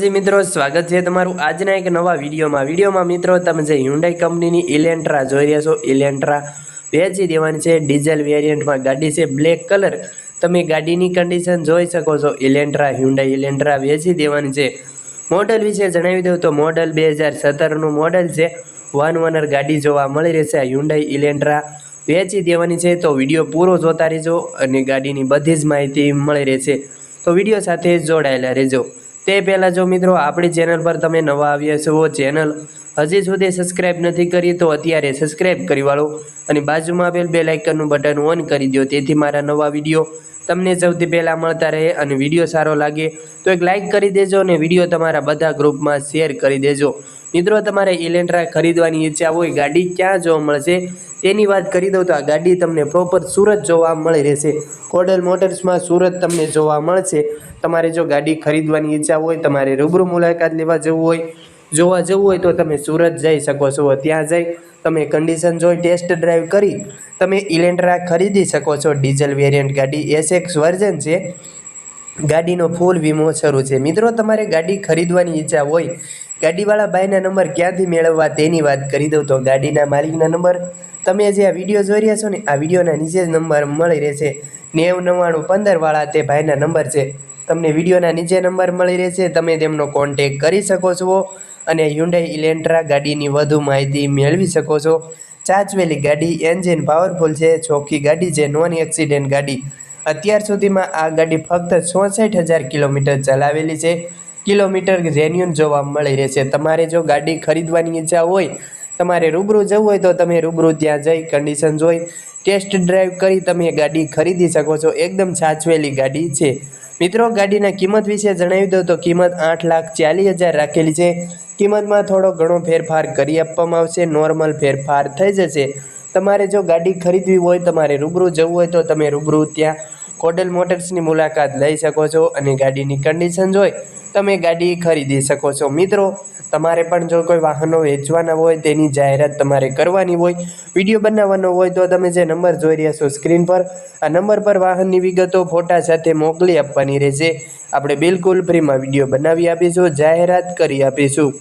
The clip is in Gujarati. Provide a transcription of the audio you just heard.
જી મિત્રો, સ્વાગત છે તમારું આજના એક નવા વિડીયોમાં. વિડીયોમાં મિત્રો, તમે જે હ્યુન્ડાઈ કંપનીની ઇલેન્ટ્રા જોઈ રહ્યા છો ઇલેન્ટ્રા વેચી દેવાની છે. ડીઝલ વેરિયન્ટમાં ગાડી છે બ્લેક કલર તમે ગાડીની કન્ડિશન જોઈ શકો છો. ઇલેન્ટ્રા હ્યુન્ડાઈ ઇલેન્ટ્રા વેચી દેવાની છે. મોડલ વિશે જણાવી દઉં તો મોડલ બે હજાર સત્તરનું મોડલ છે. વન ઓનર ગાડી જોવા મળી રહેશે. આ હ્યુન્ડાઈ ઇલેન્ટ્રા વેચી દેવાની છે. તો વીડિયો પૂરો જોતા રહેજો અને ગાડીની બધી જ માહિતી મળી રહેશે. તો વીડિયો સાથે જોડાયેલા રહેજો. તે પહેલાં જો મિત્રો, આપણી ચેનલ પર તમે નવા આવ્યા છો ચેનલ હજી સુધી સબસ્ક્રાઇબ નથી કરી, તો અત્યારે સબસ્ક્રાઇબ કરી વાળો અને બાજુમાં આપેલ બે લાઇકનનું બટન ઓન કરી દો તેથી મારા નવા વીડિયો તમને સૌથી પહેલાં મળતા રહે અને વીડિયો સારો લાગે, તો એક લાઇક કરી દેજો અને વીડિયો તમારા બધા ગ્રુપમાં શેર કરી દેજો. મિત્રો, તમારે એલેન્ટ્રા ખરીદવાની ઈચ્છા હોય, ગાડી ક્યાં જોવા મળશે તેની વાત કરી દઉં તો આ ગાડી તમને પ્રોપર સુરત જોવા મળી રહેશે. કોડલ મોટર્સમાં સુરત તમને જોવા મળશે. તમારે જો ગાડી ખરીદવાની ઈચ્છા હોય, તમારે રૂબરૂ મુલાકાત લેવા જવું હોય, જોવા જવું હોય તો તમે સુરત જઈ શકો છો. ત્યાં જઈ તમે કન્ડિશન જોઈ ટેસ્ટ ડ્રાઈવ કરી તમે ઇલેન્ટ્રા ખરીદી શકો છો. ડીઝલ વેરિયન્ટ ગાડી એસએક્સ વર્ઝન છે. ગાડીનો ફૂલ વીમો શરૂ છે. મિત્રો, તમારે ગાડી ખરીદવાની ઈચ્છા હોય ગાડીવાળા ભાઈના નંબર ક્યાંથી મેળવવા તેની વાત કરી દઉં તો ગાડીના માલિકના નંબર તમે જે આ વીડિયો જોઈ રહ્યા છો ને, આ વિડીયોના નીચે જ નંબર મળી રહેશે. નેવ, નવ્વાણું, પંદરવાળા તે ભાઈના નંબર છે. તમને વિડીયોના નીચે નંબર મળી રહેશે, તમે તેમનો કોન્ટેક કરી શકો છો અને હ્યુન્ડાઈ ઇલેન્ટ્રા ગાડીની વધુ માહિતી મેળવી શકો છો. ચાચવેલી ગાડી એન્જિન પાવરફુલ છે, ચોખ્ખી ગાડી છે નોન એક્સિડન્ટ ગાડી. અત્યાર સુધીમાં આ ગાડી ફક્ત ચોસઠ હજાર કિલોમીટર ચલાવેલી છે. કિલોમીટર જેન્યુન જોવા મળી રહેશે. તમારે જો ગાડી ખરીદવાની ઈચ્છા હોય, તમારે રૂબરૂ જવું હોય તો તમે રૂબરૂ ત્યાં જઈ કન્ડિશન જોઈ ટેસ્ટ ડ્રાઈવ કરી તમે ગાડી ખરીદી શકો છો. એકદમ સાચવેલી ગાડી છે. મિત્રો, ગાડીના કિંમત વિશે જણાવી દઉં તો કિંમત આઠ લાખ ચાલીસ હજાર રાખેલી છે. કિંમતમાં થોડો ઘણો ફેરફાર કરી આપવામાં આવશે. નોર્મલ ફેરફાર થઈ જશે. તમારે જો ગાડી ખરીદવી હોય, તમારે રૂબરૂ જવું હોય તો તમે રૂબરૂ ત્યાં કોડલ મોટર્સની મુલાકાત લઈ શકો છો અને ગાડીની કન્ડિશન જોઈ તમે ગાડી ખરીદી શકો છો. મિત્રો, તમારે પણ જો કોઈ વાહનો વેચવાના હોય, તેની જાહેરાત તમારે કરવાની હોય, વીડિયો બનાવવાનો હોય, તો તમે જે નંબર જોઈ રહ્યા છો સ્ક્રીન પર, આ નંબર પર વાહનની વિગતો ફોટા સાથે મોકલી આપવાની રહેશે. આપણે બિલકુલ ફ્રીમાં વીડિયો બનાવી આપીશું, જાહેરાત કરી આપીશું.